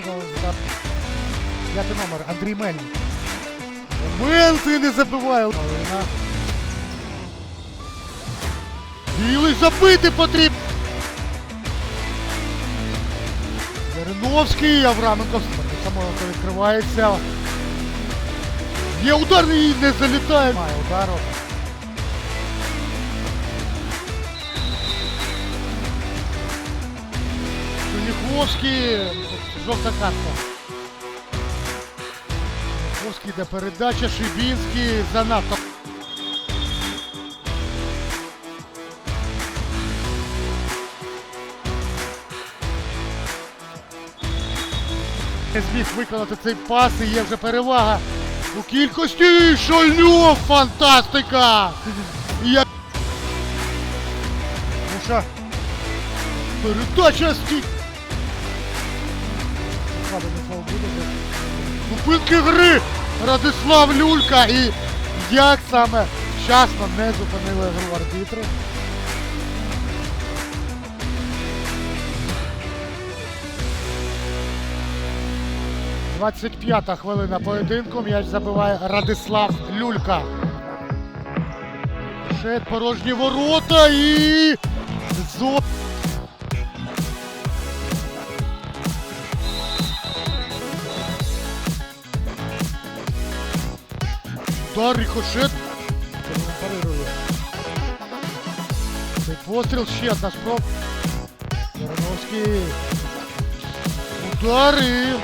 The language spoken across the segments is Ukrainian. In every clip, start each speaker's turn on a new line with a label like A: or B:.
A: Дівчина за п'ятий номер. Андрій Мельник. Мельник не забиває. Вона... Білий забити потрібно. Яриновський, Авраменко. Самонко відкривається. Є удар і не залітає. Має удару. Черніховський жовта картка. Оскіда передача, Шибінський занадто. Не зміг виконати цей пас і є вже перевага. У кількості Шальнюк! Фантастика! Я... Ну що? Передача скільки! Зупинки гри! Радислав Люлька і як саме вчасно не зупинили гру арбітри. Двадцять п'ята хвилина поєдинку. М'яч забиває Радислав Люлька. Ще порожні ворота і... Удар, рикошет. Парирую. Цей постріл ще одна спроб. Яроновський. Удар і...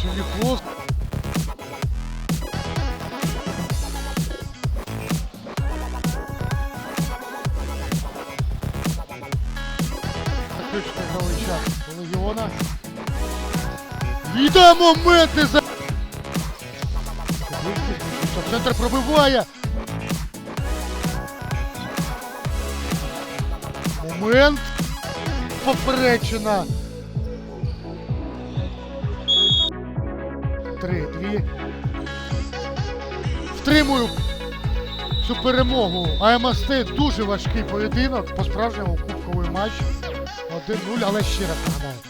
A: Черняков. Заключний правий час легіона. Йде момент не за... Центр пробиває. Момент. Поперечена. Три, дві. Втримую цю перемогу. АМСТ дуже важкий поєдинок. По справжньому кубковий матч. 1-0, але ще раз нагадаю.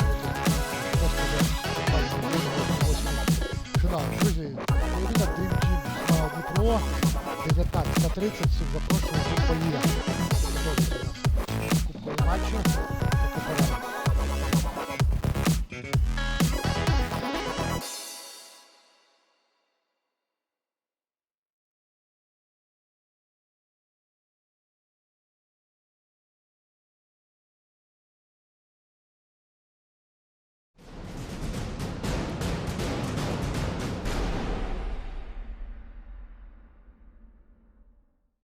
A: Друзі, Україна Dream Team на Дніпро, 19.30, всіх запрошую, поїхали. Кубкові матчі.